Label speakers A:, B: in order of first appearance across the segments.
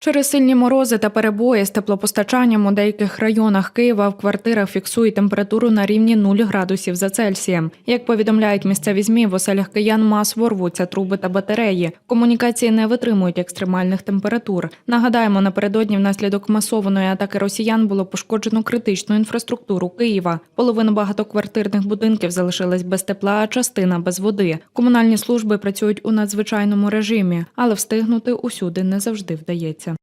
A: Через сильні морози та перебої з теплопостачанням у деяких районах Києва в квартирах фіксують температуру на рівні 0 градусів за Цельсієм. Як повідомляють місцеві змі, в оселях киян масово рвуться труби та батареї. Комунікації не витримують екстремальних температур. Нагадаємо, напередодні внаслідок масованої атаки росіян було пошкоджено критичну інфраструктуру Києва. Половина багатоквартирних будинків залишилась без тепла, а частина без води. Комунальні служби працюють у надзвичайному режимі, але встигнути усюди не завжди вдається.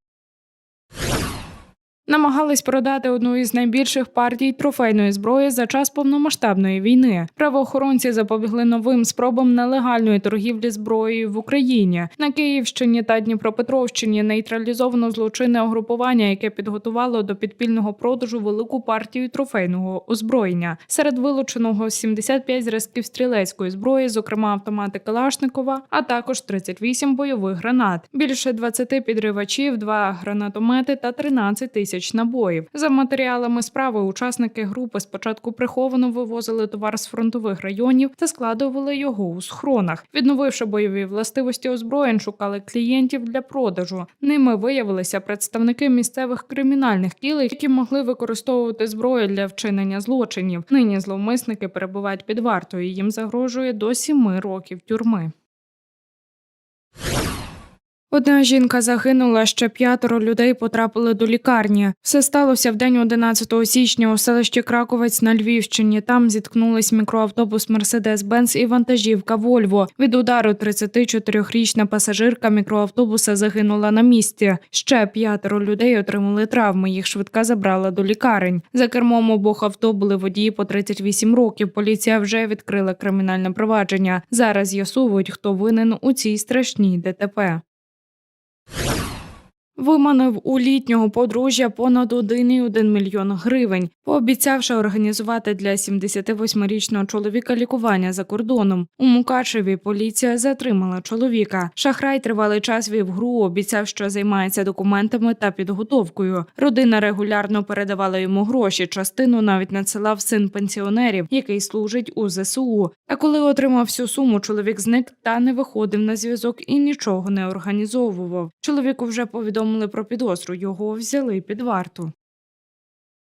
A: Намагались продати одну із найбільших партій трофейної зброї за час повномасштабної війни. Правоохоронці запобігли новим спробам нелегальної торгівлі зброєю в Україні. На Київщині та Дніпропетровщині нейтралізовано злочинне угрупування, яке підготувало до підпільного продажу велику партію трофейного озброєння. Серед вилученого 75 зразків стрілецької зброї, зокрема автомати Калашникова, а також 38 бойових гранат, більше 20 підривачів, 2 гранатомети та 13 тисяч набоїв. За матеріалами справи учасники групи спочатку приховано вивозили товар з фронтових районів та складували його у схронах. Відновивши бойові властивості озброєнь, шукали клієнтів для продажу. Ними виявилися представники місцевих кримінальних кіл, які могли використовувати зброю для вчинення злочинів. Нині зловмисники перебувають під вартою. Їм загрожує до сіми років тюрми. Одна жінка загинула, ще п'ятеро людей потрапили до лікарні. Все сталося в день 11 січня у селищі Краковець на Львівщині. Там зіткнулись мікроавтобус Мерседес-Бенц і вантажівка Вольво. Від удару 34-річна пасажирка мікроавтобуса загинула на місці. Ще п'ятеро людей отримали травми. Їх швидка забрала до лікарень. За кермом обох авто були водії по 38 років. Поліція вже відкрила кримінальне провадження. Зараз з'ясовують, хто винен у цій страшній ДТП. Виманив у літнього подружжя понад 1,1 мільйон гривень, пообіцявши організувати для 78-річного чоловіка лікування за кордоном. У Мукачеві поліція затримала чоловіка. Шахрай тривалий час вів гру, обіцяв, що займається документами та підготовкою. Родина регулярно передавала йому гроші. Частину навіть надсилав син пенсіонерів, який служить у ЗСУ. А коли отримав всю суму, чоловік зник та не виходив на зв'язок і нічого не організовував. Чоловіку вже повідомили про підозру. Його взяли під варту.